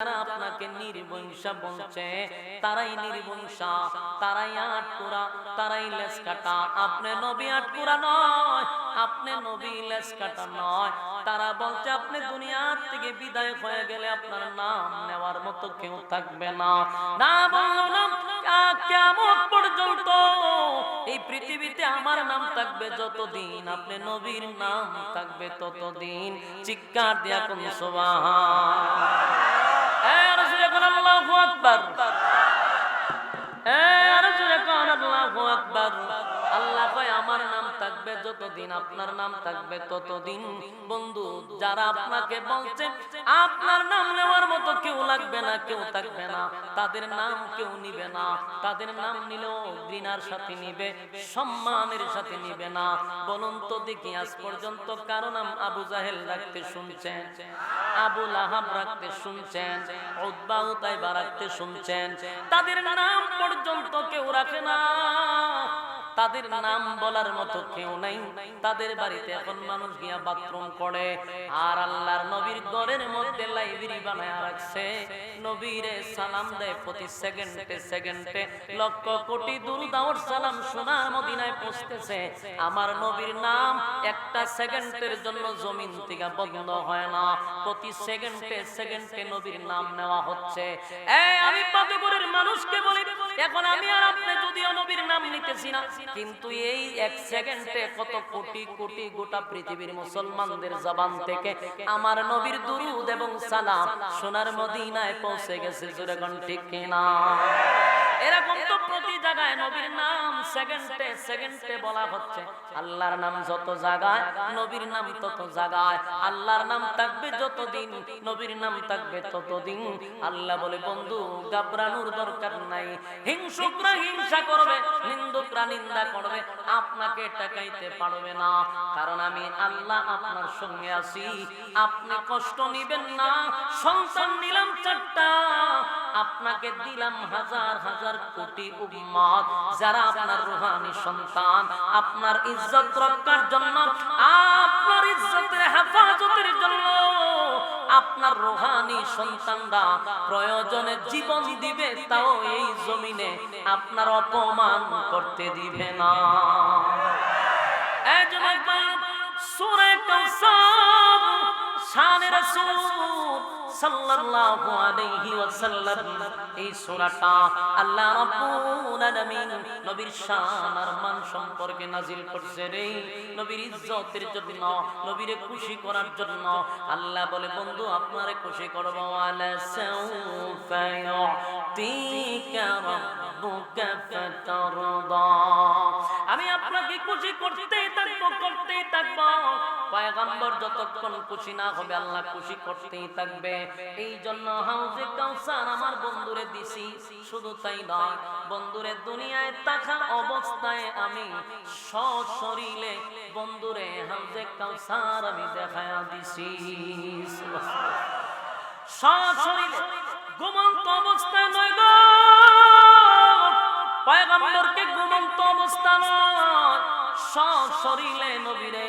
যারা আপনাকে নির্বংশা বলছে। তারাই নির্বংশা, তারাই আটকুরা তারাই লেস কাটা আপনি নবী আটকুরা নয়, আপনি নবী লেস কাটা নয়। তারা বলছে, আপনি দুনিয়ার থেকে বিদায় হয়ে গেলে আপনার নাম নেওয়ার মতো কেউ থাকবে না। না বললাম কেমন পর্যন্ত এই পৃথিবীতে আমার নাম থাকবে যতদিন, আপনি নবীর নাম থাকবে ততদিন। চিৎকার দিয়া কোন সোবাহা আকবার। এখন আল্লাহু আকবার। যতদিন আপনার নাম থাকবে ততদিন, বন্ধু, যারা আপনাকে বলছে, আপনার নাম নেওয়ার মতো কেউ লাগবে না, কেউ থাকবে না, তাদের নাম কেউ নিবে না, তাদের নাম নিলেও ঘৃণার সাথে নিবে, সম্মানের সাথে নিবে না। বলুন তো দেখি, আজ পর্যন্ত কারও নাম আবু জাহেল রাখতে শুনছেন? আবু লাহাব রাখতে শুনছেন? উদ্বা উতাইবা রাখতে শুনছেন? তাদের নাম পর্যন্ত কেউ রাখে না। তাদের নাম বলার মতো কেউ নাই। তাদের বাড়িতে এখন মানুষ গিয়া বাথরুম করে। আর আল্লাহর নবীর ঘরের মধ্যে লাইব্রেরি বানায় রাখছে। নবীরে সালাম দেয় প্রতি সেকেন্ডে সেকেন্ডে। লক্ষ কোটি দুরুদাওর সালাম সোনার মদিনায় পৌঁছতেছে। আমার নবীর নাম একটা সেকেন্ডের জন্য জমিন থেকে বন্ধ হয় না। প্রতি সেকেন্ডে সেকেন্ডে নবীর নাম নেওয়া হচ্ছে। এই আমি পাদপুরের মানুষকে বলি, এখন আমি আর আপনি যদিও নবীর নাম নিতেছি না। কিন্তু এই এক সেকেন্ডে কত কোটি কোটি গোটা পৃথিবীর মুসলমানদের জবান থেকে আমার নবীর দুরুদ এবং সালাম সোনার মদিনায় পৌঁছে গেছে, জোরে ঠিক কিনা? এরকম তো প্রতি জায়গায় নবীর নাম সেকেন্ডে সেকেন্ডে বলা হচ্ছে। আল্লাহর নাম যত জায়গায়, নবীর নাম তত জায়গায়। আল্লাহর নাম থাকবে যতদিন, নবীর নাম থাকবে ততদিন। আল্লাহ বলে, বন্ধু গাবরানোর দরকার নাই। হিংসুকরা হিংসা করবে নিন্দুকরা নিন্দা করবে, আপনাকে টাকাইতে পারবে না। কারণ আমি আল্লাহ আপনার সঙ্গে আছি। আপনি কষ্ট নিবেন না। সন্তান নিলাম চারটা। আপনাকে দিলাম হাজার হাজার কোটি উম্মত। যারা আপনার রুহানি সন্তান, আপনার ইজ্জত রক্ষার জন্য, আপনার ইজ্জতের হেফাজতের জন্য আপনার রোহানি সন্তানরা প্রয়োজনে জীবন দিবে, তাও এই জমিনে আপনার অপমান করতে দিবে না। একজন একবার সুরে সূরা কাউসার, শানে রাসূল সাল্লাল্লাহু আলাইহি ওয়াসাল্লাম, এই সূরাটা আল্লাহ রাব্বুল আলামিন নবীর শান আর মান সম্পর্কে নাজিল করছে রে। নবীর ইজ্জতের জন্য, নবীরে খুশি করার জন্য আল্লাহ বলে, বন্ধু, আপনারে খুশি করব, আলা সাউফা ইউতিকা রাব্বুকা ফাতারদা। আমি আপনাকে খুশি থাকব করতেই থাকব, পয়গম্বর যতক্ষণ খুশি না হবে, আল্লাহ খুশি করতেই থাকবে। এই জন্য হাউজে কাউসার আমার বন্ধুরে দিছি, শুধু তাই নয়, বন্ধুরে দুনিয়ায় থাকা অবস্থায় আমি সশরীরে বন্ধুরে হাউজে কাউসার আমি দেখায়া দিছি। সশরীরে ঘুমন্ত অবস্থায় নয় গো, পয়গম্বরকে ঘুমন্ত অবস্থা নয়। সশরীরে নবীরে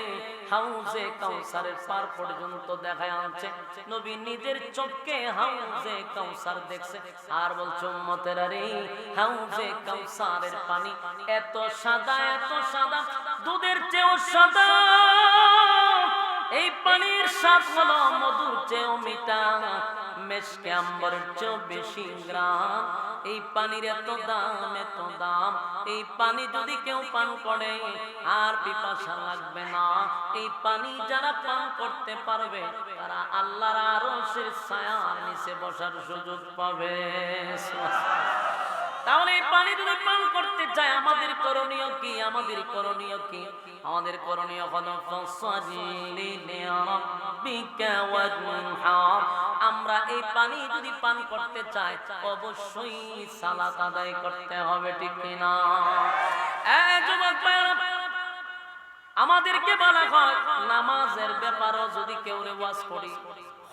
হাউজে কাউসারের পার পর্যন্ত দেখায় আনছে। নবী নিজের চোখকে হাউজে কাউসার দেখছে। আর বলছে, উম্মতের আরে, হাউজে কাউসারের পানি এত সাদা এত সাদা, দুধের চেয়েও সাদা। এই পানির স্বাদ হলো মধুর চেয়েও মিঠা, মেশকে আম্বরের চেয়েও বেশি গ্রাম। এই পানির এত দাম এত দাম। এই পানি যদি কেউ পান করে, আর পিপাসা লাগবে না। এই পানি যারা পান করতে পারবে, তারা আল্লাহর আরশের ছায়ার নিচে বসার সুযোগ পাবে। তাহলে এই পানি যদি পান করতে চায় আমাদের করণীয় কি? আমাদের করণীয় কি? আমাদের করণীয় হলো আমরা এই পানি যদি পান করতে চাই, অবশ্যই সালাত আদায় করতে হবে, ঠিক কিনা আমাদেরকে বলা হয়, নামাজের ব্যাপারও যদি কেউ রেওয়াজ করি,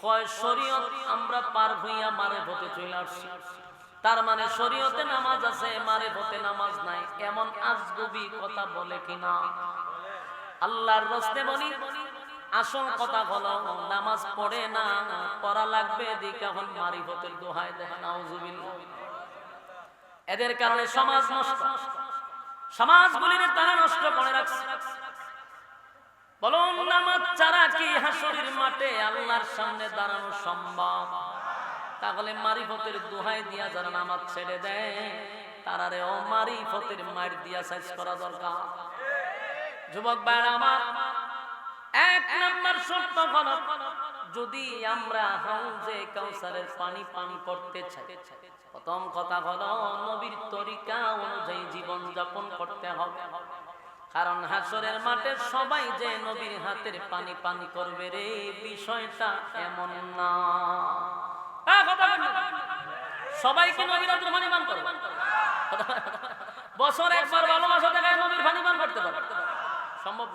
হয় শরীয়ত, আমরা পার হইয়া মারে হতে চলে আসছি। তার মানে শরীয়তে নামাজ আছে মারে হতে নামাজ নাই। এমন আজগুবি কথা বলে কিনা? আল্লাহর রস্তে বলি, আসল কথা হলো নামাজ পড়ে না, পড়া লাগবে দিকে এখন মারিফতের দোহাই দেখেন আউযুবিল্লাহ এদের কারণে সমাজ নষ্ট। সমাজ সমাজগুলির তারা নষ্ট করে রাখছে। বলুন, নামাজ ছাড়া কি হাসরের মাঠে আল্লাহর সামনে দাঁড়ানো সম্ভব? তাহলে মারিফতের দোহাই দিয়া যারা নামাজ ছেড়ে দেয়, তারারে ও মারিফতের মার দিয়া সাইজ করা দরকার। যুবক ভাইরা আমার, এক নাম্বার সত্য হলো, যদি আমরা হাউজে কাউসারের পানি পান করতে চাই, প্রথম কথা হলো নবীর তরিকা অনুযায়ী জীবন যাপন করতে হবে। কারণ হাসরের মাঠে সবাই যে নবীর হাতের পানি পানি করবে রে, বিষয়টা এমন না। হ্যাঁ, কথা বলেন। না। সবাই কি নবীর হাতের পানি করবে বছর একবার ভালোবাসা দেখায় নবীর পানি পান করতে পারে। সম্ভব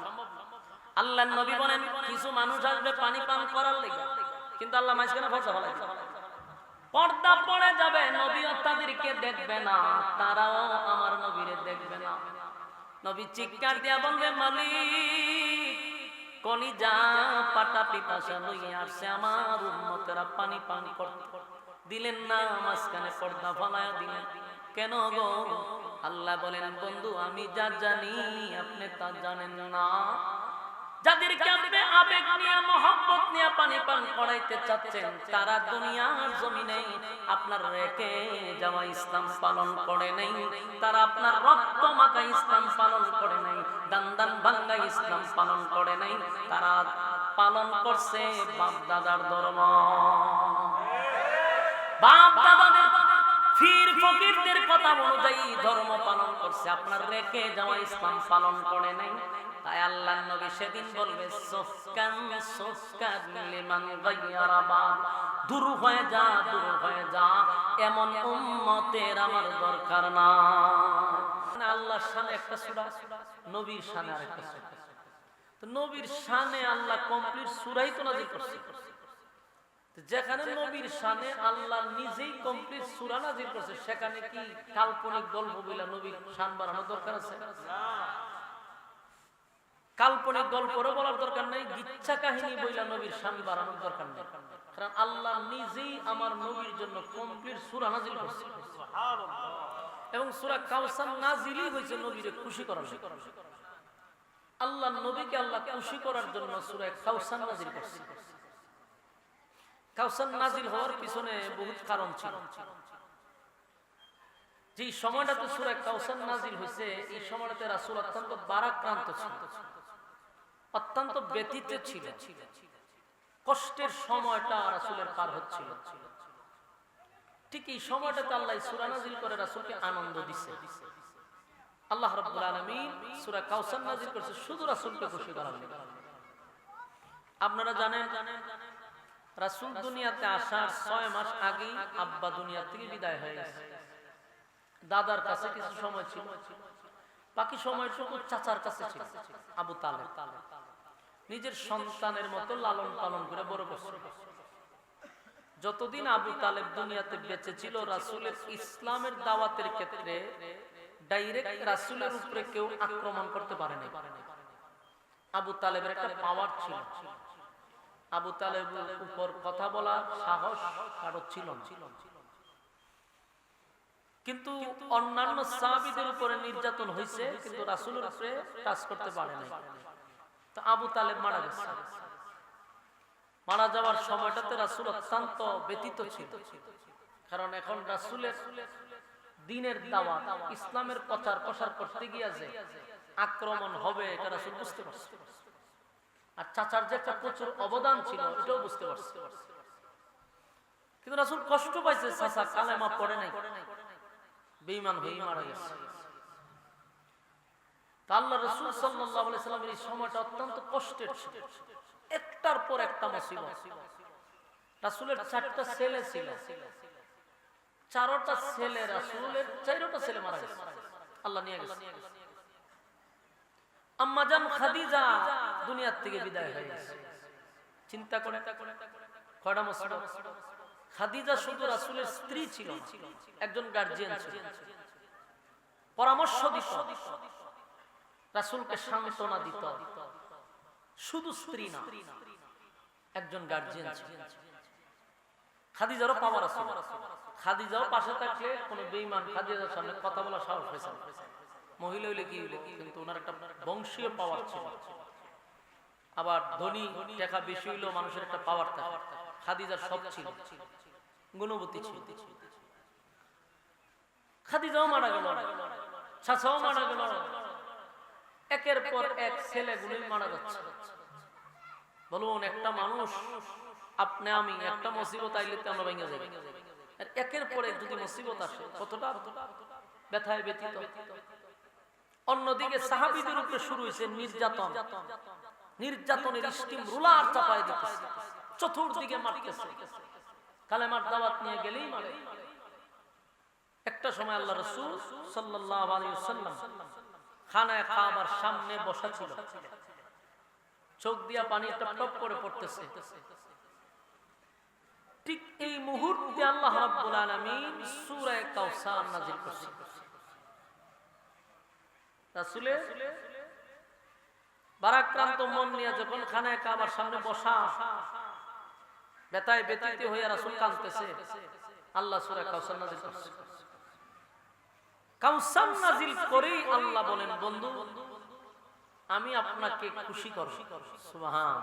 আল্লাহ নবী বলেন কিছু মানুষ আসবে পানি পান করার লেগে কিন্তু আল্লাহ মাঝখানে ফসা ফলাই পর্দা পড়ে যাবে নবী তাদেরকে দেখবে না তারাও আমার নবীরে দেখবে না। নবী চিৎকার দিয়া বলবে মালিক কলিজা পাটা পিপাসা লইয়া আসছে, আমার উম্মতেরা পানি পান করতে। দিলেন না, মাঝখানে পর্দা ফলায়া দিলেন। কেন গো? আল্লাহ বলেন, বন্ধু, আমি যা জানি, আপনি তা জানেন না। যাদেরকে আপনি আবেগ নিয়ে, মহব্বত নিয়ে পানি পান করাইতে চাচ্ছেন, তারা দুনিয়ার জমিনে আপনার রেখে যাওয়া ইসলাম পালন করে নাই। তারা আপনার রক্ত মাখা ইসলাম পালন করে নাই, দান দান ভাঙ্গা ইসলাম পালন করে নাই। তারা পালন করছে বাপ দাদার ধর্ম। বাপ দাদাদের ফির ফকিরদের কথা অনুযায়ী ধর্ম পালন করছে, আপনার রেখে যাওয়া ইসলাম পালন করে নাই। তাই আল্লাহ নবী সেদিন বলবে, সুফকান সুফকান লিমান গায়্যারা বাদ দূর হয়ে যা, দূর হয়ে যা, এমন উম্মতের আমার দরকার না। আল্লাহর শানে একটা সূরা, নবীর শানে আরেকটা সূরা। তো নবীর শানে আল্লাহ কমপ্লিট সূরাই তো নাযিল করছে। যেখানে নবীর শানে আল্লাহ নিজেই কমপ্লিট সূরা নাযিল করছে, সেখানে কি কাল্পনিক গল্প বইলা নবীর শান বাড়ানোর দরকার আছে? কাল্পনিক গল্পরও বলার দরকার নাই, গিচ্ছা কাহিনী বইলা নবীর শান বাড়ানোর দরকার নেই। কারণ আল্লাহ নিজেই আমার নবীর জন্য কমপ্লিট সূরা নাযিল করছে। এবং সূরা কাউসার নাযিলই হয়েছে নবীরে খুশি করার আল্লাহ নবীকে আল্লাহ খুশি করার জন্য সূরা কাউসার নাযিল করছে। কাউসার নাজিল হওয়ার পিছনে বহুত কারণ ছিল। যে সময়টাতে সূরা কাউসার নাজিল হয়েছে, এই সময়টাতে রাসূল অত্যন্ত বারাক্রান্ত ছিল অত্যন্ত ব্যতীত ছিল। কষ্টের সময়টা রাসূলের পার হচ্ছিল। ঠিক এই সময়টাতে আল্লাহ সূরা নাজিল করে রাসূলকে আনন্দ দিছে। আল্লাহ রাব্বুল আলামিন সূরা কাউসার নাজিল করেছে শুধু রাসূলকে খুশি করার জন্য। আপনারা জানেন রাসূল দুনিয়াতে আসার ছয় মাস আগেই আব্বা দুনিয়া থেকে বিদায় হয়ে গেছে। দাদার কাছে কিছু সময় ছিল। বাকি সময়টুকু চাচার কাছে ছিল। আবু তালেব। নিজের সন্তানের মতো লালন পালন করে বড় করছে। যতদিন আবু তালেব দুনিয়াতে বেঁচে ছিল, রাসূলের ইসলামের দাওয়াতের ক্ষেত্রে ডাইরেক্ট রাসূলের উপরে কেউ আক্রমণ করতে পারেনি আবু তালেবের একটা পাওয়ার ছিল। আবু তালেবের উপর কথা বলার সাহস কারও ছিল না। কিন্তু অন্যান্য সাহাবীদের উপরে নির্যাতন হয়েছে কিন্তু রাসূলের উপরে টাচ করতে পারে নাই। আবু তালেব মারা গেছে। মারা যাওয়ার সময়টাতে রাসূল অত্যন্ত ব্যতীত ছিল। কারণ এখন রাসূলের দিনের দাওয়াত, ইসলামের প্রচার প্রসার করতে গিয়া আক্রমণ হবে, এটা রাসূল বুঝতে পারছে। আর চাচার যে একটা প্রচুর অবদান ছিল, এটাও বুঝতে পারছে। কিন্তু রাসূল কষ্ট পাইছে, চাচা কালেমা পড়ে নাই। বেইমান হয়ে মারা গেছে। আল্লাহ রাসূল আলাইহি সাল্লামের এই সময়টা অত্যন্ত কষ্টের ছিল। একটার পর একটা মুসিবত। চারটা ছেলে ছিল। ছেলে ছেলে মারা গেছে। আল্লাহ নিয়ে গেছে। আম্মাজান খাদিজা দুনিয়ার থেকে বিদায় হয়ে গেছে। চিন্তা করে। কয়টা মুসিবত? খাদিজা শুধু রাসূলের স্ত্রী ছিল একজন গার্জিয়ান ছিল। পরামর্শ দিত। রাসূলকে সান্ত্বনা দিত। শুধু স্ত্রী না, একজন গার্জিয়ান খাদিজারও পাওয়ার আছে। খাদিজাও পাশে থাকলে কোনো বেইমান খাদিজার সামনে কথা বলা সাহস হয়েছে মহিলা হইলে কি হইল? কিন্তু ওনার একটা বংশীয় পাওয়ার ছিল। আবার ধনী টাকা বেশি হইলেও মানুষের একটা পাওয়ার থাকে। খাদিজার সব ছিল। ছিল। খাদিজাও মারা গেল। চাচাও মারা গেল। একের পর এক ছেলেগুলি মারা যাচ্ছে। বলুন একটা মানুষ আপনি আমি একটা মুসিবত আইলে আমরা ভেঙে যাই। আর একের পর যদি মুসিবত আসে কতটা ব্যথায় ব্যথিত। অন্যদিকে সাহাবিদের উপরে শুরু হয়েছে নির্যাতন। নির্যাতনের স্টিম রুলার চাপায় দিতেছে। চতুর্দিকে মারতেছে। কালেমার দাওয়াত নিয়ে গেলেই মারে। একটা সময় আল্লাহ রসুল সাল্লাল্লাহু আলাইহি ওয়াসাল্লাম খানায় কাবার সামনে বসা ছিল। চোখ দিয়া পানি টপ করে পড়তেছে। ঠিক এই মুহূর্তে আল্লাহ রাব্বুল আলামিন সূরা নাযিল রাসূলের বারাক্রান্ত মন নিয়ে যখন খানায় কাবার সামনে বসা বেতায় ব্যতীত হয়ে রাসূল কাঁদতেছে। আল্লাহ সূরা কাউসার নাযিল কাউসার নাযিল করেই আল্লাহ বলেন, বন্ধু, আমি আপনাকে খুশি সুবহান।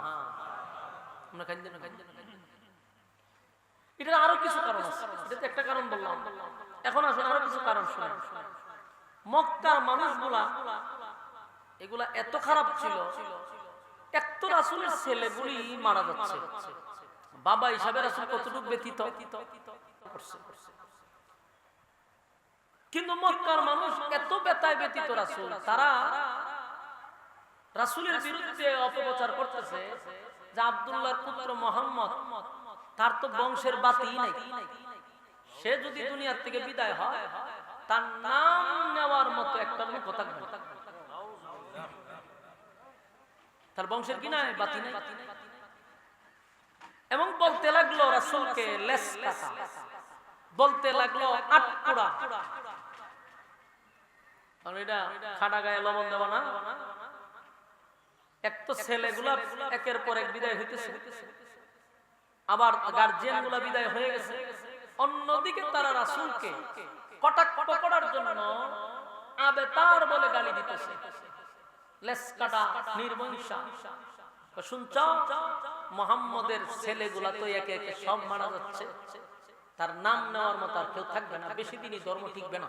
আমরা কাঁদতে না কাঁদতে এটা আরও কিছু কারণ আছে। এটা একটা কারণ বললাম। এখন আসুন, আরও কিছু কারণ মক্কার মানুষগুলা, এগুলা এত খারাপ ছিল এত রাসূলের ছেলেগুলি মারা যাচ্ছে। বাবা হিসাবে রাসূল কতটুকু ব্যতীত? করছে। কিন্তু মক্কার মানুষ এত বেতায় ব্যতীত রাসূল, তারা রাসূলের বিরুদ্ধে অপপ্রচার করতেছে যে আব্দুল্লাহর পুত্র মোহাম্মদ, তার তো বংশের বাতিই নাই। সে যদি দুনিয়ার থেকে বিদায় হয়, তার নাম নেওয়ার মতো একটা লোক থাকবে তার বংশের কি নাই? বাতি নাই। এবং বলতে লাগল রাসূলকে লেস বলতে লাগল আটকুড়া কারণ এটা খাটা গায়ে লবণ দেওয়া না। এক তো ছেলেগুলা একের পর এক বিদায় হইতেছে। আবার গার্জিয়ানগুলা বিদায় হয়ে গেছে। অন্যদিকে তারা রাসূলকে কটাক্ষ করার জন্য আবে তার বলে গালি দিতেছে। লেস নির্বংশা শুনছ? মোহাম্মদের ছেলেগুলা তো একে একে সব মারা যাচ্ছে। তার নাম নেওয়ার মতো আর কেউ থাকবে না। বেশি দিনই ধর্ম টিকবে না।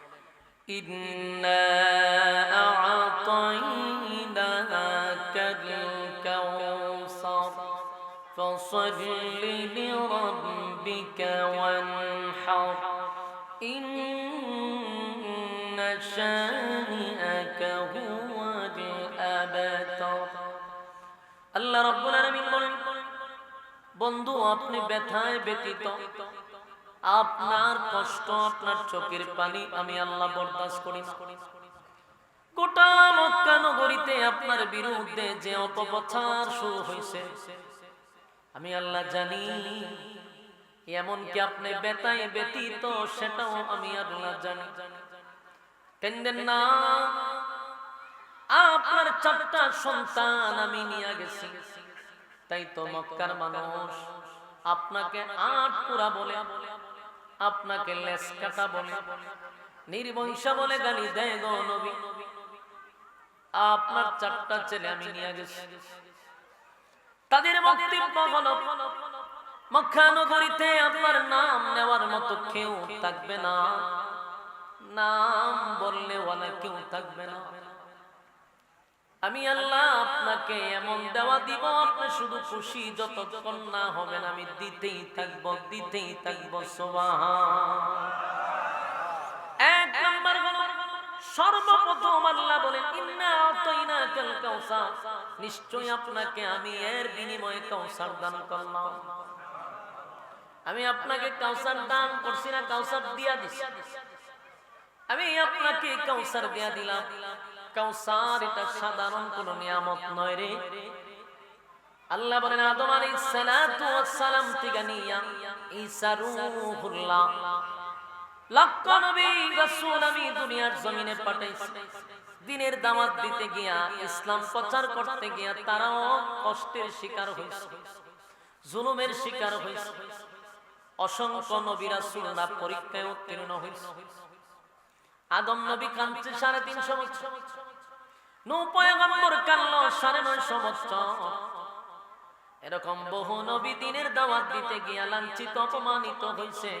إنا أعطيناك الكوثر فصل لربك وانحر إن شانئك هو الأبتر আল্লাহ রাব্বুল আলামিন বলেন বন্ধু আপনি ব্যথায় ব্যতীত আপনার কষ্ট, আপনার চোখের পানি আমি আল্লাহ বরদাস্ত করি গোটা মক্কা নগরীতে আপনার বিরুদ্ধে যে অপপ্রচার শুরু হয়েছে, আমি আল্লাহ জানি, এমনকি আপনি বেতায় ব্যতীত সেটাও আমি আল্লাহ জানি। না, আপনার চারটা সন্তান আমি নিয়ে গেছি। তাই তো মক্কার মানুষ আপনাকে আট পুরা বলে আপনাকে লেস কাটা বলে। নির্বংশা বলে, গালি দেয় গো নবী। আপনার চারটা ছেলে আমি নিয়ে গেছি। তাদের বক্তব্য হলো মক্কা আপনার নাম নেওয়ার মতো কেউ থাকবে না। নাম বললে ওয়ালা কেউ থাকবে না। আমি আল্লাহ আপনাকে এমন দেওয়া দিব, আপনি শুধু খুশি যতক্ষণ না হবেন, আমি দিতেই থাকব, দিতেই থাকব এক নাম্বার সর্বপ্রথম আল্লাহ বলেন, ইন্না আতাইনাকাল কাউসার। নিশ্চয়ই আপনাকে আমি এর বিনিময়ে কাউসার দান করলাম। আমি আপনাকে কাউসার দান করছি না, কাউসার দিয়া দিছি। আমি আপনাকে কাউসার দিয়া দিলাম। কাউসার এটা সাধারণ কোন নিয়ামত নয় রে। আল্লাহ বলেন, আদম সালাতু থেকে ঈসা রূহুল্লাহ, লক্ষ নবী রাসূল আমি দুনিয়ার জমিনে পাঠাইছি। দিনের দাওয়াত দিতে গিয়া, ইসলাম প্রচার করতে গিয়া তারাও কষ্টের শিকার হয়েছে জুলুমের শিকার হয়েছে অসংখ্য নবী রাসূলরা পরীক্ষায় উত্তীর্ণ হয়েছে আদম নবী কাঁদছে সাড়ে তিনশো বছর। নৌ পয়গম্বর কানলো সাড়ে নয়শো বছর। এরকম বহু নবী দিনের দাওয়াত দিতে গিয়া লাঞ্ছিত, অপমানিত হয়েছে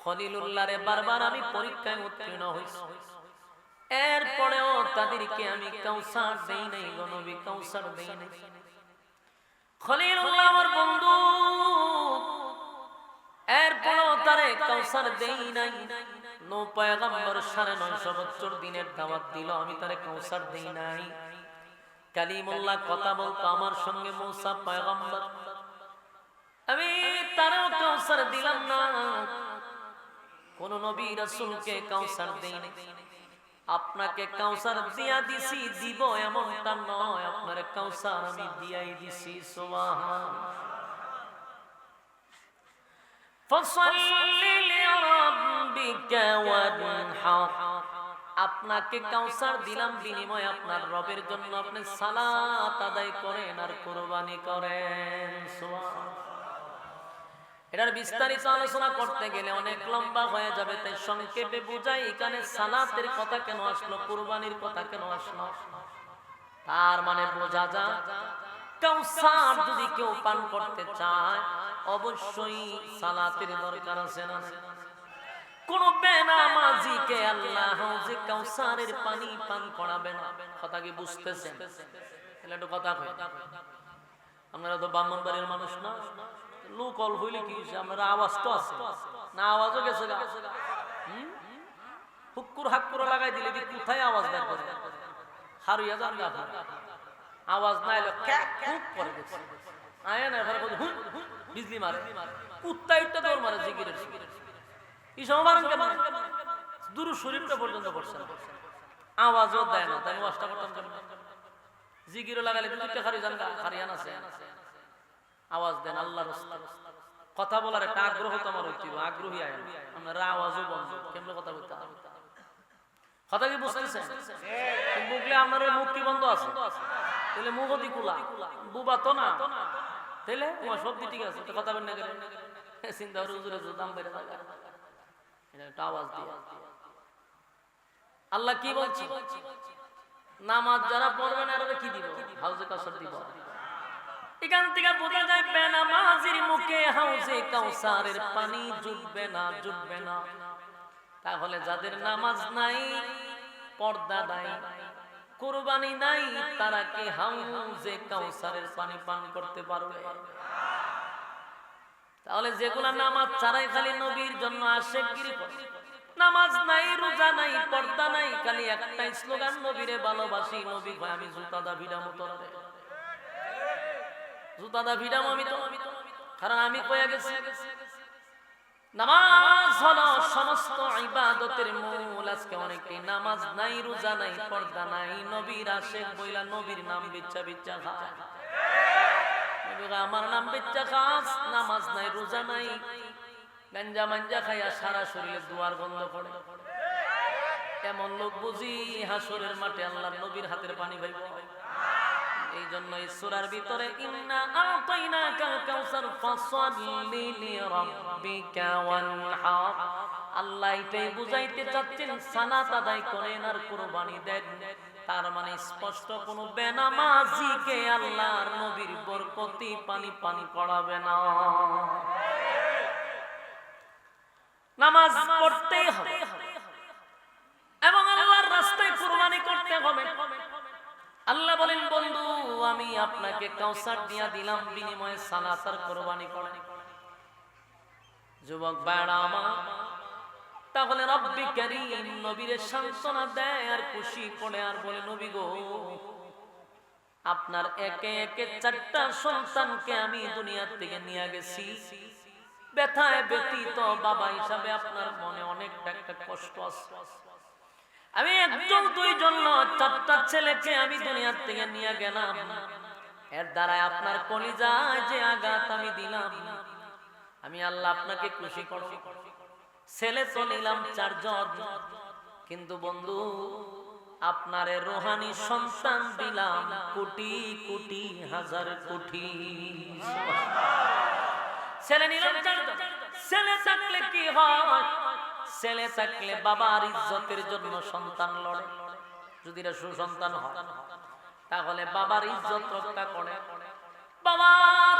খলিলুল্লাহরে বারবার আমি পরীক্ষায় উত্তীর্ণ হয়েছি এরপরেও তাদেরকে আমি কাউসার দেই নাই গো নবী, কাউসার দেই নাই। খলিলুল্লাহ আমার বন্ধু, এরপরেও তারে কাউসার দেই নাই। আমি কাউসার দিলাম না। নবী আপনাকে কাউসার দিয়া দিছি, দিব এমনটা নয়। আপনার কাউসার আমি দিয়াই দিছি, সুবহান। আপনাকে কাউসার দিলাম বিনিময়ে আপনার রবের জন্য আপনি সালাত আদায় করেন আর কুরবানি করেন। এটার বিস্তারিত আলোচনা করতে গেলে অনেক লম্বা হয়ে যাবে, তাই সংক্ষেপে বুঝাই, এখানে সালাতের কথা কেন আসলো, কোরবানির কথা কেন আসলো? তার মানে বোঝা যা কাউসার যদি কেউ পান করতে চায় অবশ্যই সালাতের দরকার আছে না? কোন বেনামাজিকে আল্লাহ যে কাউসারের পানি পান করাবে না কথা কি বুঝতেছেন? তাহলে একটু কথা কই। আপনারা তো ব্রাহ্মণ বাড়ির মানুষ না। লোক অল হইলে কি আমরা আওয়াজ তো আছে। না, আওয়াজও গেছে গা। হুম? হুক্কুর হাক্কুর লাগাই দিলে কি কোথায় আওয়াজ বের করে? হারুইয়া যান। আওয়াজ না এলো, ক্যাক করে আয় না বলি হুন হুন বিজলি মারে। কুত্তা ইটটা দৌড় মারে জিগিরের এই পর্যন্ত করছে না। আওয়াজও দেয় না তাই ওয়াজটা করতাম কেন? জিগিরও লাগালে খারি জান খারিয়ান আছে। আওয়াজ দেন আল্লাহ কথা বলার একটা আগ্রহ তো আমার হইতে হবে, আগ্রহী আয় আমরা আওয়াজও বন্ধ কেমন কথা বলতে কথা কি বুঝতেছেন? মুখলে আপনার ওই মুখ বন্ধ আছে। তাহলে মুখ দি কুলা। বুবা তো না। তাহলে তোমার সব দি ঠিক আছে কথা না চিন্তা করে দাম বেড়ে থাকে। এটা আওয়াজ দিয়ে। আল্লাহ কি বলছি? নামাজ যারা পড়বে না কি দিব? হাউজে কাসর দিব। এখান থেকে বোঝা যায়, বেনামাজির মুখে হাউজে কাউসারের পানি জুটবে না জুটবে না। তাহলে যাদের নামাজ নাই, পর্দা নাই কুরবানি নাই, তারা কি হাউজে কাউসারের পানি পান করতে পারবে? তাহলে যেগুলা নামাজ ছাড়াই খালি নবীর জন্য আসে নামাজ নাই, রোজা নাই, পর্দা নাই, খালি একটাই স্লোগান, নবীরে ভালোবাসি, নবী ভাই, আমি জুতা দা ভিড়া মতো জুতা দা ভিড়াম আমি তো কারণ আমি কয়ে গেছি নামাজ হলো সমস্ত ইবাদতের মূল। আজকে অনেকে নামাজ নাই, রোজা নাই, পর্দা নাই। নবীর আশেক বইলা নবীর নাম বিচ্ছা বিচ্ছা খায়। আমার নাম বিচ্ছা খাস, নামাজ নাই, রোজা নাই। গাঞ্জা মাঞ্জা খাইয়া সারা শরীরে দুয়ার বন্ধ করে এমন লোক বুঝি হাসরের মাঠে আল্লাহর নবীর হাতের পানি ভাইব এই জন্য এই ভিতরে, ইন্না আতাইনাকাল কাউসার ফাসাল্লি লিরাব্বিকা ওয়ানহার। আল্লাহ এটাই বুঝাইতে চাচ্ছেন, সালাত আদায় করেন আর কুরবানি দেন। তার মানে স্পষ্ট কোন বেনামাজিকে আল্লাহর নবীর বরকতি পানি পানি পড়াবে না। নামাজ পড়তেই হবে এবং আল্লাহর রাস্তায় কুরবানি করতে হবে আল্লাহ বলেন বন্ধু আমি আপনাকে কাউসার দিয়া দিলাম, বিনিময়ে সালাত আর কোরবানি করেন। যুবক ভাইরা আমার, তাহলে রব্বি কারীম নবীরে সান্তনা দেয় আর খুশি করে আর বলে, নবী গো, আপনার একে একে চারটা সন্তানকে আমি দুনিয়ার থেকে নিয়ে গেছি। ব্যথায় ব্যতীত বাবা হিসাবে আপনার মনে অনেকটা একটা কষ্ট আছে। আমি একজন দুইজন চারটা ছেলেকে আমি দুনিয়ার থেকে নিয়ে গেলাম। এর দ্বারা আপনার কলিজায় যে আঘাত আমি দিলাম। আমি আল্লাহ আপনাকে খুশি করব ছেলে তো নিলাম চারজন। কিন্তু বন্ধু, আপনারে রোহানি সন্তান দিলাম কোটি কোটি হাজার কোটি। ছেলে নিলাম চারজন। ছেলে থাকলে কি হয়? ছেলে থাকলে বাবার ইজ্জতের জন্য সন্তান লড়ে। যদি এটা সুসন্তান হয়, তাহলে বাবার ইজ্জত রক্ষা করে। বাবার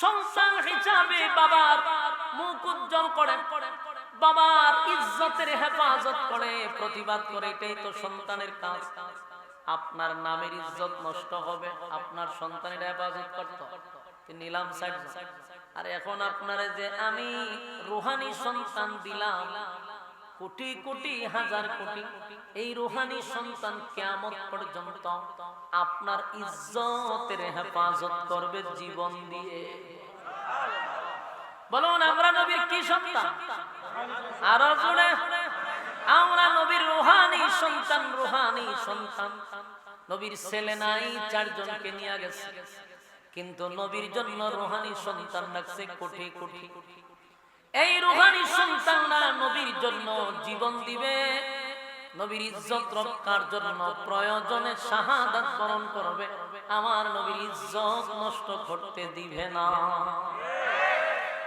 সন্তান হিসাবে বাবার মুখ উজ্জ্বল করে। বাবার ইজ্জতের হেফাজত করে, প্রতিবাদ করে, এটাই তো সন্তানের কাজ। আপনার নামের ইজ্জত নষ্ট হবে, আপনার সন্তানের হেফাজত করত নিলাম সাইড আর এখন আপনারা যে আমি রুহানি সন্তান দিলাম, কোটি কোটি হাজার কোটি, এই রুহানি সন্তান কেমন পর্যন্ত আপনার ইজ্জতের হেফাজত করবে জীবন দিয়ে। বলুন, আমরা নবীর কি সন্তান? আরও জোরে। আমরা নবীর রুহানি সন্তান রুহানি সন্তান। নবীর ছেলে নাই, চারজনকে নিয়ে গেছে। কিন্তু নবীর জন্য রোহানি সন্তান রাখছে কোটি কোটি এই রুহানি সন্তানরা নবীর জন্য জীবন দিবে। নবীর ইজ্জত রক্ষার জন্য প্রয়োজনে শাহাদাত বরণ করবে। আমার নবীর ইজ্জত নষ্ট করতে দিবে না।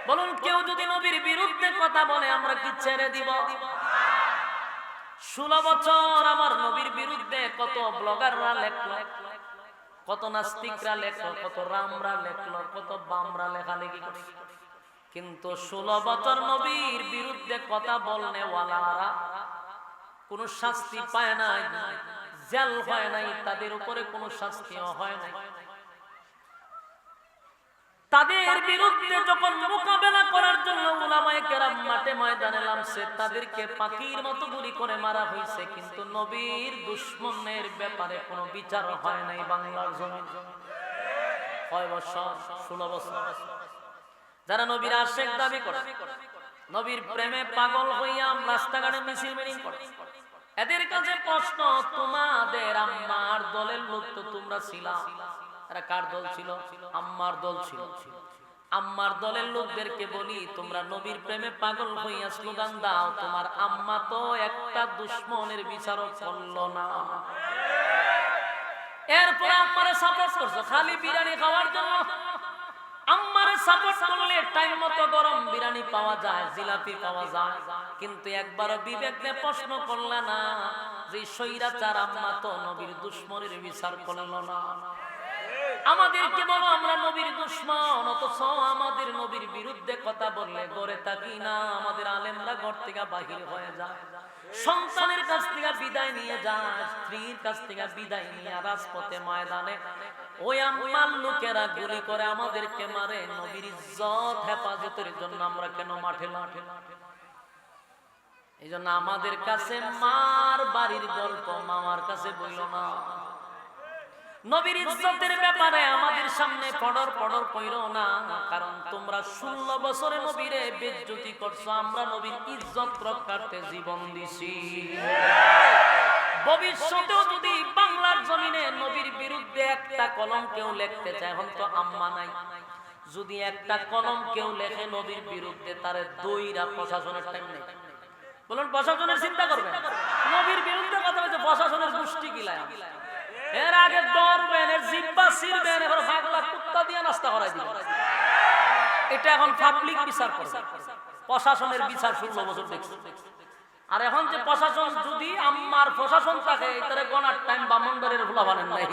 বলুন কেউ যদি নবীর বিরুদ্ধে কথা বলে আমরা কি ছেড়ে দিব? ষোলো বছর আমার নবীর বিরুদ্ধে কত ব্লগাররা লেখলো। কত নাস্তিকরা লেখলো কত রামরা লেখলো, কত বামরা লেখালেখি করছে কিন্তু ষোলো বছর নবীর বিরুদ্ধে কথা বলনে ওয়ালারা কোন শাস্তি পায় নাই, জেল হয় নাই, তাদের উপরে কোন শাস্তিও হয় নাই। তাদের বিরুদ্ধে যখন মোকাবেলা করার জন্য উলামায়ে কেরাম মাঠে ময়দানে নামছে, তাদেরকে পাখির মতো গুলি করে মারা হয়েছে। কিন্তু নবীর দুশ্মনের ব্যাপারে কোনো বিচার হয় নাই বাংলার জমি কয় বছর? ষোলো বছর। যারা নবীর আশেক দাবি করে, নবীর প্রেমে পাগল হইয়া রাস্তাঘাটে মিছিল মিটিং করে। এদের কাছে প্রশ্ন, তোমাদের আম্মার দলের লোক তো তোমরা ছিলা? এরা কার দল ছিল? আম্মার দল ছিল। আম্মার দলের লোকদেরকে বলি, তোমরা নবীর প্রেমে পাগল হইয়া স্লোগান দাও, তোমার আম্মা তো একটা দুশ্মনের বিচারও করল না। এরপরে আম্মারে সাপোর্ট করছ, খালি বিরিয়ানি খাওয়ার জন্য। আম্মারে সাপোর্ট করলে টাইম মতো গরম বিরিয়ানি পাওয়া যায়, জিলাপি পাওয়া যায়। কিন্তু একবার বিবেক দিয়ে প্রশ্ন করলে না যে, সৈরাচার আম্মা তো নবীর দুশ্মনের বিচার করল না। আমাদেরকে বলো আমরা নবীর দুশ্মন, অথচ আমাদের নবীর বিরুদ্ধে কথা বললে গড়ে থাকি না? আমাদের আলেমরা ঘর থেকে বাহির হয়ে যায়। সন্তানের কাছ থেকে বিদায় নিয়ে যায়, স্ত্রীর কাছ থেকে বিদায় নিয়ে রাজপথে ময়দানে। ওই আম্মার লোকেরা গুলি করে আমাদেরকে মারে, নবীর ইজ্জত, হেফাজতের জন্য আমরা কেন মাঠে মাঠে এই জন্য আমাদের কাছে মার বাড়ির গল্প মামার কাছে বইল না। নবীর ইজ্জতের ব্যাপারে আমাদের সামনে পড়র পড়র কইরো না, কারণ তোমরা ষোলো বছরে নবীরে বেজ্জতি করছ, আমরা নবীর ইজ্জত রক্ষার্থে জীবন দিছি। ভবিষ্যতেও যদি বাংলার জমিনে নবীর বিরুদ্ধে একটা কলম কেউ লিখতে চায়, এখন তো আম্মা নাই। যদি একটা কলম কেউ লেখে নবীর বিরুদ্ধে, তারে দইরা প্রশাসনের টাইম নেই। বলুন, প্রশাসনের চিন্তা করবেন? নবীর বিরুদ্ধে কথা বলছে, প্রশাসনের গোষ্ঠী গিলায়। এর আগে জিব্বা এবার পাগলা কুত্তা দিয়ে নাস্তা করাই দিবেন এটা এখন পাবলিক বিচার প্রশাসনের বিচার বছর দেখছে। আর এখন যে প্রশাসন যদি আমার প্রশাসন থাকে গণার টাইম বামনবাড়ির ভোলা বানেন নাই।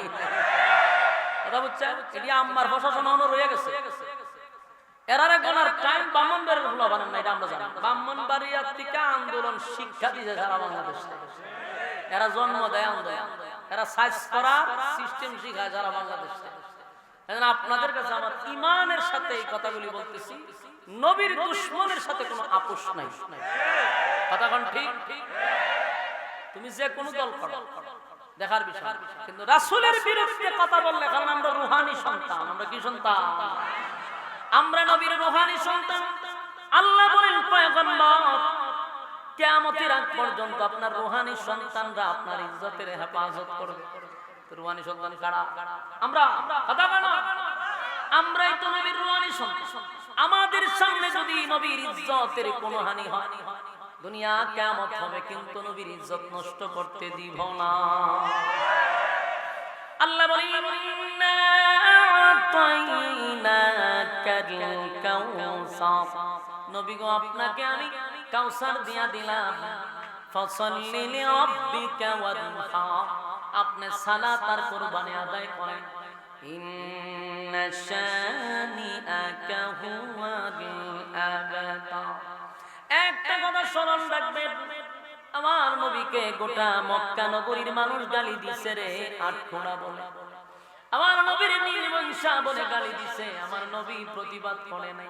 কথা বুঝছেন? এটি আমার প্রশাসন রয়ে গেছে। এরারে গণার টাইম বানেন নাই, এটা আমরা জানি। আন্দোলন শিক্ষা দিয়েছে সারা বাংলাদেশ। এরা জন্ম দেয়, আন্দোলন। এরা সাইজ করা সিস্টেম শিখায় যারা বাংলাদেশ। আপনাদের কাছে আমার ইমানের সাথে এই কথাগুলি বলতেছি। নবীর দুশ্মনের সাথে কোনো আপোষ নাই। কথা ঠিক? তুমি যে কোনো দল করো, দেখার বিষয়। কিন্তু রাসূলের বিরুদ্ধে কথা বললে, কারণ আমরা রুহানি সন্তান, আমরা কি সন্তান? আমরা নবীর রুহানি সন্তান। আল্লাহ বলেন, পয়গম্বর কিয়ামতের আগ পর্যন্ত আপনার রুহানি সন্তানরা আপনার ইজ্জতের হেফাজত করবে। রুহানি সন্তান কারা? আমরা। আমরাই তো নবীর রুহানি সন্তান। আমাদের সামনে যদি নবীর ইজ্জতের কোনো হানি হয়, দুনিয়া কিয়ামত হবে, কিন্তু নবীর ইজ্জত নষ্ট করতে দিব না। আল্লাহ বলেন নবী গো, আপনাকে আমি কাউসার দিয়া দিলাম। ফসল্লি লিরাব্বিকা ওয়ানহার আপনি সালাত আর কুরবানি আদায় করেন। ইন্না শানিআকা হুয়াল একটা কথা স্মরণ রাখবেন, আমার নবীকে গোটা মক্কা নগরীর মানুষ গালি দিছে রে, আট খোড়া বলে। আমার নবীর নির্বংশা বলে গালি দিছে, আমার নবী প্রতিবাদ করে নাই।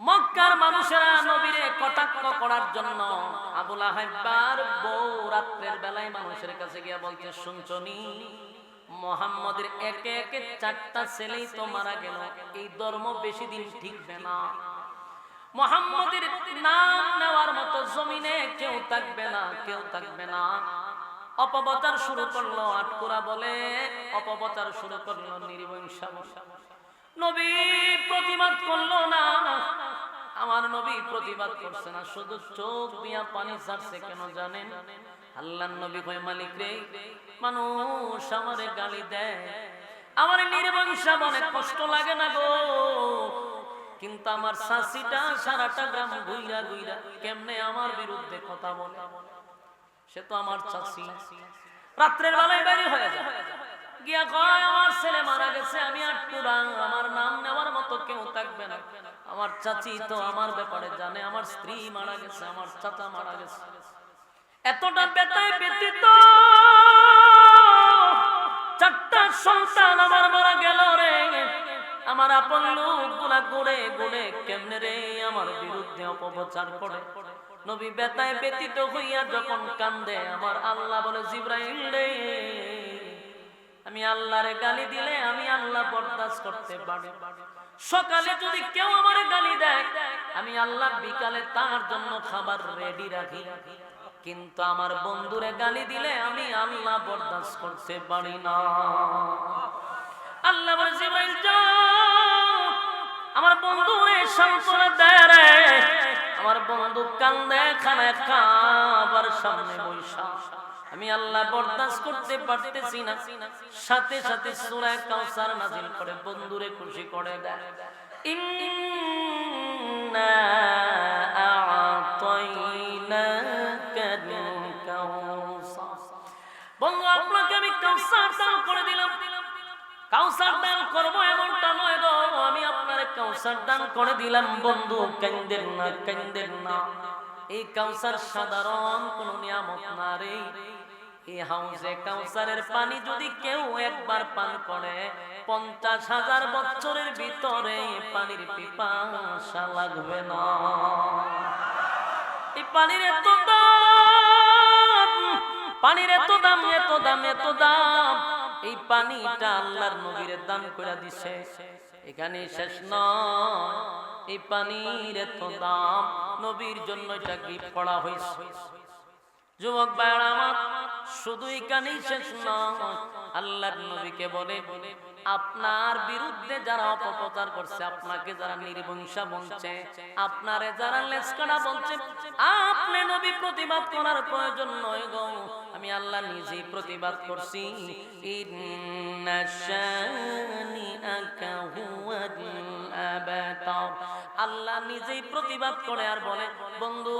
মক্কার মানুষেরা নবীরে কটাক্ষ করার জন্য আবুল আহাইবার বউ রাত্রের বেলায় মানুষের কাছে গিয়া বলছে শুনছনি মোহাম্মদের একে একে চারটা ছেলেই তো মারা গেল। এই ধর্ম বেশি দিন ঠিকবে না। মোহাম্মদের নাম নেওয়ার মতো জমিনে কেউ থাকবে না, কেউ থাকবে না। অপবচার শুরু করল, আটকুরা বলে অপবচার শুরু করল নির্বংশা নবী প্রতিবাদ করল না। আমার নবী প্রতিবাদ করছে না। শুধু চোখ দিয়া পানি ছাড়ছে কেন জানেন? আল্লাহ নবী কয়, মালিক রে, মানুষ আমারে গালি দেয়। আমার নির্বংশা মনে কষ্ট লাগে না গো। কিন্তু আমার শাসিটা সারাটা গ্রাম গুইরা গুইরা কেমনে আমার বিরুদ্ধে কথা বলে? সে তো আমার চাষি রাত্রের বেলায় বেরি হয়ে যায়। গিয়া কয়, আমার ছেলে মারা গেছে, আমি আর টুরা আমার নাম নেওয়ার মতো কেউ থাকবে না। আমার চাচি তো আমার ব্যাপারে জানে, আমার স্ত্রী মারা গেছে, আমার চাচা মারা গেছে। এতটা ব্যতীত চারটা সন্তান আমার মারা গেল রে। আমার আপন লোকগুলা গুড়ে গুড়ে কেমনে রে আমার বিরুদ্ধে অপপ্রচার করে। নবী বেতায় ব্যতীত হইয়া যখন কান্দে, আমার আল্লাহ বলে, জিব্রাইল রে আমি আল্লাহরে গালি দিলে আমি আল্লাহ বরদাস্ত করতে পারি সকালে যদি কেউ আমার গালি দেয়, আমি আল্লাহ বিকালে তার জন্য খাবার রেডি রাখি। কিন্তু আমার বন্ধুরে গালি দিলে আমি আল্লাহ বরদাস্ত করতে পারি না। আল্লাহ আমার বন্ধু রে সান্ত্বনা দেয় রে। আমার বন্ধু কান্দে খানে খাবার সামনে বৈশা আমি আল্লাহ বরদাস্ত করতে পারতেছি না। সাথে সাথে সূরা কাউসার নাজিল করে বন্ধুরে খুশি করে বন্ধু, আপনাকে আমি কাউসার দান করে দিলাম। কাউসার দান করব এমনটা নয় গো, আমি আপনার কাউসার দান করে দিলাম, বন্ধু কেন্দ্রের না কেন্দ্রের না। এই কাউসার সাধারণ কোন নিয়ামত না রে। এই হাউসে কাউসারের পানি যদি কেউ একবার পান করে পঞ্চাশ হাজার বছরের ভিতরে পানির পিপাসা লাগবে না। এই পানির এত দাম পানির এত দাম এত দাম এত দাম এই পানিটা আল্লাহর নবীর দান করে দিছে। এখানে শেষ নয়। এই পানির এত দাম নবীর জন্য এটা গিফট করা হয়েছে। যুবক আমার শুধু এখানেই শেষ নয়, আল্লাহর নবীকে বলে, আপনার বিরুদ্ধে যারা অপপ্রচার করছে, আপনাকে যারা নির্বংশা বলছে, আপনারে যারা বলছে, আপনি নবী প্রতিবাদ করার প্রয়োজন নয় গো। আমি আল্লাহ নিজেই প্রতিবাদ করছি। আল্লাহ নিজেই প্রতিবাদ করে আর বলে, বন্ধু